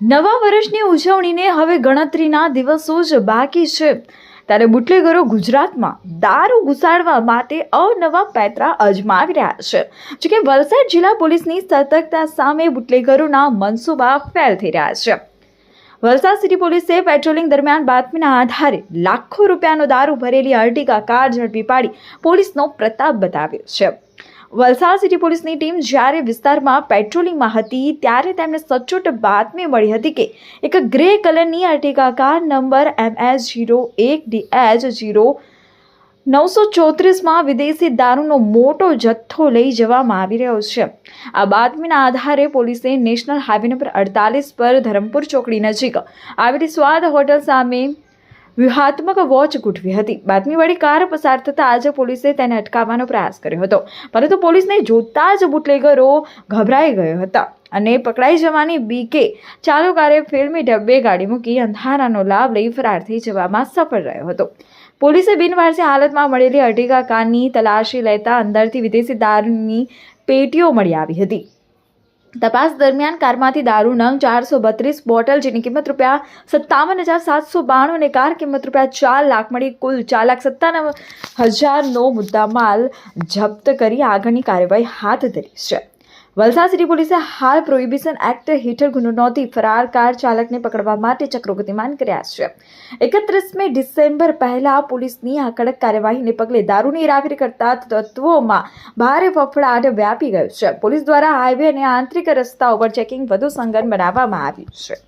નવા વર્ષની ઉજવણીને હવે ગણતરીના દિવસો જ બાકી છે. ત્યારે બુટલેગરો ગુજરાતમાં દારૂ ઘુસાડવા માટે અવનવા પેતરા અજમાવી રહ્યા છે. જોકે વલસાડ જિલ્લા પોલીસની સતર્કતા સામે બુટલેગરોના મનસૂબા ફેલ થઈ રહ્યા છે. વલસાડ સિટી પોલીસે પેટ્રોલિંગ દરમિયાન બાતમીના આધારે લાખો રૂપિયાનો દારૂ ભરેલી અર્ટિગા કાર ઝડપી પાડી પોલીસનો પ્રતાપ બતાવ્યો છે. વલસાડ સિટી પોલીસની ટીમ જ્યારે વિસ્તારમાં પેટ્રોલિંગમાં હતી, ત્યારે તેમને સચોટ બાતમી મળી હતી કે એક ગ્રે કલરની Ertiga car number M S zero એક ડી એચ જીરો નવસો ચોત્રીસમાં વિદેશી દારૂનો મોટો જથ્થો લઈ જવામાં આવી રહ્યો છે. આ બાતમીના આધારે પોલીસે નેશનલ હાઈવે નંબર અડતાલીસ પર ધરમપુર ચોકડી નજીક આવેલી સ્વાદ હોટલ સામે વ્યૂહાત્મક વોચ ગોઠવી હતી. બાતમીવાળી કાર પસાર થતાં આજે પોલીસે તેને અટકાવવાનો પ્રયાસ કર્યો હતો. પરંતુ પોલીસને જોતા જ બુટલેગરો ગભરાઈ ગયો હતા અને પકડાઈ જવાની બીકે ચાલુકારે ફિલ્મી ડબ્બે ગાડી મૂકી અંધારાનો લાભ લઈ ફરાર થઈ જવામાં સફળ રહ્યો હતો. પોલીસે બિનવારસી હાલતમાં મળેલી અઢીકા કારની તલાશી લેતા અંદરથી વિદેશી દારૂની પેટીઓ મળી આવી હતી. તપાસ દરમિયાન કારમાંથી દારૂ નંગ ચારસો બત્રીસ બોટલ જેની કિંમત રૂપિયા સત્તાવન હજાર સાતસો બાણું અને કાર કિંમત રૂપિયા ચાર લાખ મળી કુલ ચાર લાખ સત્તાવન હજારનો મુદ્દામાલ જપ્ત કરી આગળની કાર્યવાહી હાથ ધરી છે. વલસાડ સિટી પોલીસે હાલ પ્રોહિબિશન એક્ટ હેઠળ ગુનો નોંધી ફરાર કાર ચાલકને પકડવા માટે ચક્રો ગતિમાન કર્યા છે. એકત્રીસમી ડિસેમ્બર પહેલા પોલીસની આ કડક કાર્યવાહીને પગલે દારૂની હેરાફેરી કરતા તત્વોમાં ભારે ફફડાટ વ્યાપી ગયો છે. પોલીસ દ્વારા હાઈવે અને આંતરિક રસ્તાઓ પર ચેકિંગ વધુ સંગન બનાવવામાં આવ્યું છે.